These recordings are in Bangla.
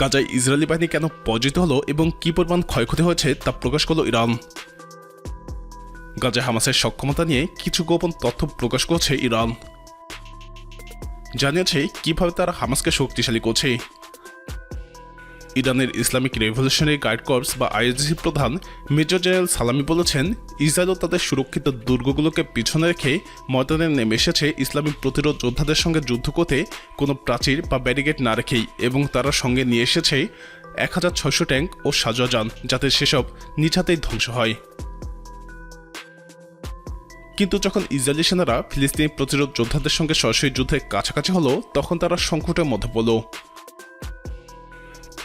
গাজায় ইসরায়েলি বাহিনী কেন পরাজিত হলো এবং কী পরিমাণ ক্ষয়ক্ষতি হয়েছে তা প্রকাশ করল ইরান। গাজায় হামাসের সক্ষমতা নিয়ে কিছু গোপন তথ্য প্রকাশ করছে ইরান। জানিয়েছে কীভাবে তারা হামাসকে শক্তিশালী করছে। ইরানের ইসলামিক রেভলিউশনারি গাইড কর্পস বা আইএসজি প্রধান মেজর জেনারেল সালামি বলেছেন, ইসরায়েলও তাদের সুরক্ষিত দুর্গগুলোকে পিছনে রেখে ময়দানে নেমে এসেছে ইসলামিক প্রতিরোধ যোদ্ধাদের সঙ্গে যুদ্ধ করতে কোনো প্রাচীর বা ব্যারিগেড না রেখেই এবং তারা সঙ্গে নিয়ে এসেছে এক হাজার ছয়শো ট্যাঙ্ক ও সাজোয়াজান যাতে সেসব নিছাতেই ধ্বংস হয়। কিন্তু যখন ইসরায়েলি সেনারা ফিলিস্তিনি প্রতিরোধ যোদ্ধাদের সঙ্গে সরাসরি যুদ্ধে কাছাকাছি হলো, তখন তারা সংকটের মধ্যে পড়ল।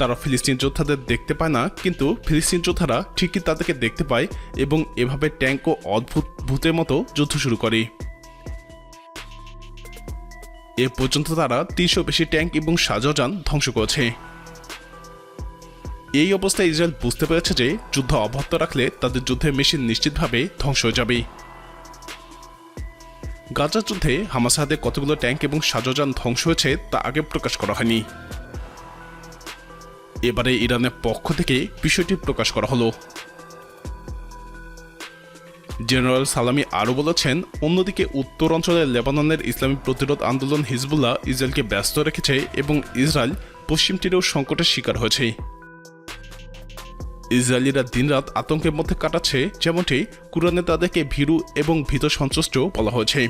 তারা ফিলিস্তিন যোদ্ধাদের দেখতে পায় না, কিন্তু ফিলিস্তিন যোদ্ধারা ঠিকই তাদেরকে দেখতে পায় এবং এভাবে ট্যাঙ্ক ও অদ্ভুত ভূতের মতো যুদ্ধ শুরু করে। এ পর্যন্ত তারা তিনশো বেশি ট্যাঙ্ক এবং সাজাযান ধ্বংস করেছে। এই অবস্থায় ইসরায়েল বুঝতে পেরেছে যে যুদ্ধ অব্যাহত রাখলে তাদের যুদ্ধের মেশিন নিশ্চিতভাবে ধ্বংস হয়ে যাবে। গাজার যুদ্ধে হামাস হাতে কতগুলো ট্যাঙ্ক এবং সাজাযান ধ্বংস হয়েছে তা আগে প্রকাশ করা হয়নি। এবারে ইরানের পক্ষ থেকে বিষয়টি প্রকাশ করা হলো। জেনারেল সালামি আরও বলেছেন, অন্যদিকে উত্তর অঞ্চলে লেবাননের ইসলামী প্রতিরোধ আন্দোলন হিজবুল্লাহ ইসরায়েলকে ব্যস্ত রেখেছে এবং ইসরায়েল পশ্চিম তীরেও সংকটের শিকার হয়েছে। ইসরায়েলিরা দিনরাত আতঙ্কের মধ্যে কাটাচ্ছে, যেমনটি কুরআনে তাদেরকে ভীরু এবং ভীত সন্ত্রস্ত বলা হয়েছে।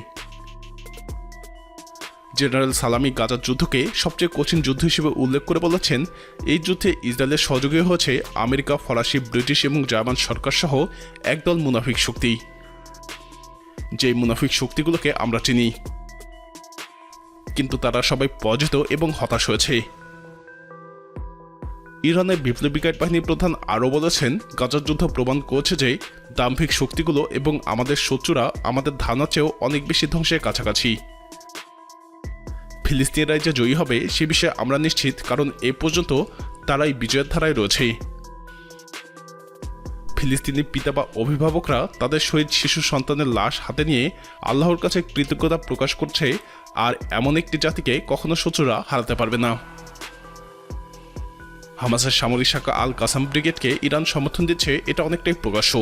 জেনারেল সালামি গাজার যুদ্ধকে সবচেয়ে কঠিন যুদ্ধ হিসেবে উল্লেখ করে বলেছেন, এই যুদ্ধে ইসরায়েলের সহযোগী হয়েছে আমেরিকা, ফরাসি, ব্রিটিশ এবং জার্মান সরকার সহ একদল মুনাফিক শক্তি। যে মুনাফিক শক্তিগুলোকে আমরা চিনি। কিন্তু তারা সবাই পরাজিত এবং হতাশ হয়েছে। ইরানের বিপ্লবী বাহিনীর প্রধান আরও বলেছেন গাজার যুদ্ধ প্রমাণ করেছে যে দাম্ভিক শক্তিগুলো এবং আমাদের শত্রুরা আমাদের ধারণার চেয়েও অনেক বেশি ধ্বংসের কাছাকাছি। ফিলিস্তিনিরাই যে জয়ী হবে সে বিষয়ে আমরা নিশ্চিত, কারণ এ পর্যন্ত তারাই বিজয়ের ধারায় রয়েছে। ফিলিস্তিনি পিতা বা অভিভাবকরা তাদের শহীদ শিশু সন্তানের লাশ হাতে নিয়ে আল্লাহর কাছে কৃতজ্ঞতা প্রকাশ করছে, আর এমন একটি জাতিকে কখনো শত্রুরা হারাতে পারবে না। হামাসের সামরিক শাখা আল কাসাম ব্রিগেডকে ইরান সমর্থন দিচ্ছে, এটা অনেকটাই প্রকাশ্য।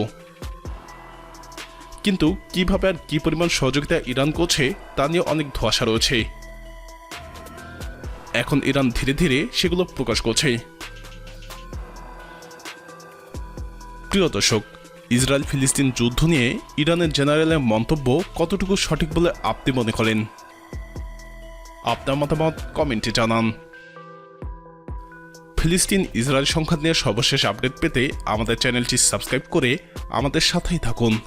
কিন্তু কীভাবে আর কি পরিমাণ সহযোগিতা ইরান করছে, তা নিয়ে অনেক ধোয়াশা রয়েছে। এখন ইরান ধীরে ধীরে সেগুলো প্রকাশ করছে। প্রিয় দর্শক ইসরায়েল ফিলিস্তিন যুদ্ধ নিয়ে ইরানের জেনারেলের মন্তব্য কতটুকু সঠিক বলে আপনি মনে করেন? আপনার মতামত কমেন্টে জানান। ফিলিস্তিন ইসরায়েল সংখ্যা নিয়ে সর্বশেষ আপডেট পেতে আমাদের চ্যানেলটি সাবস্ক্রাইব করে আমাদের সাথেই থাকুন।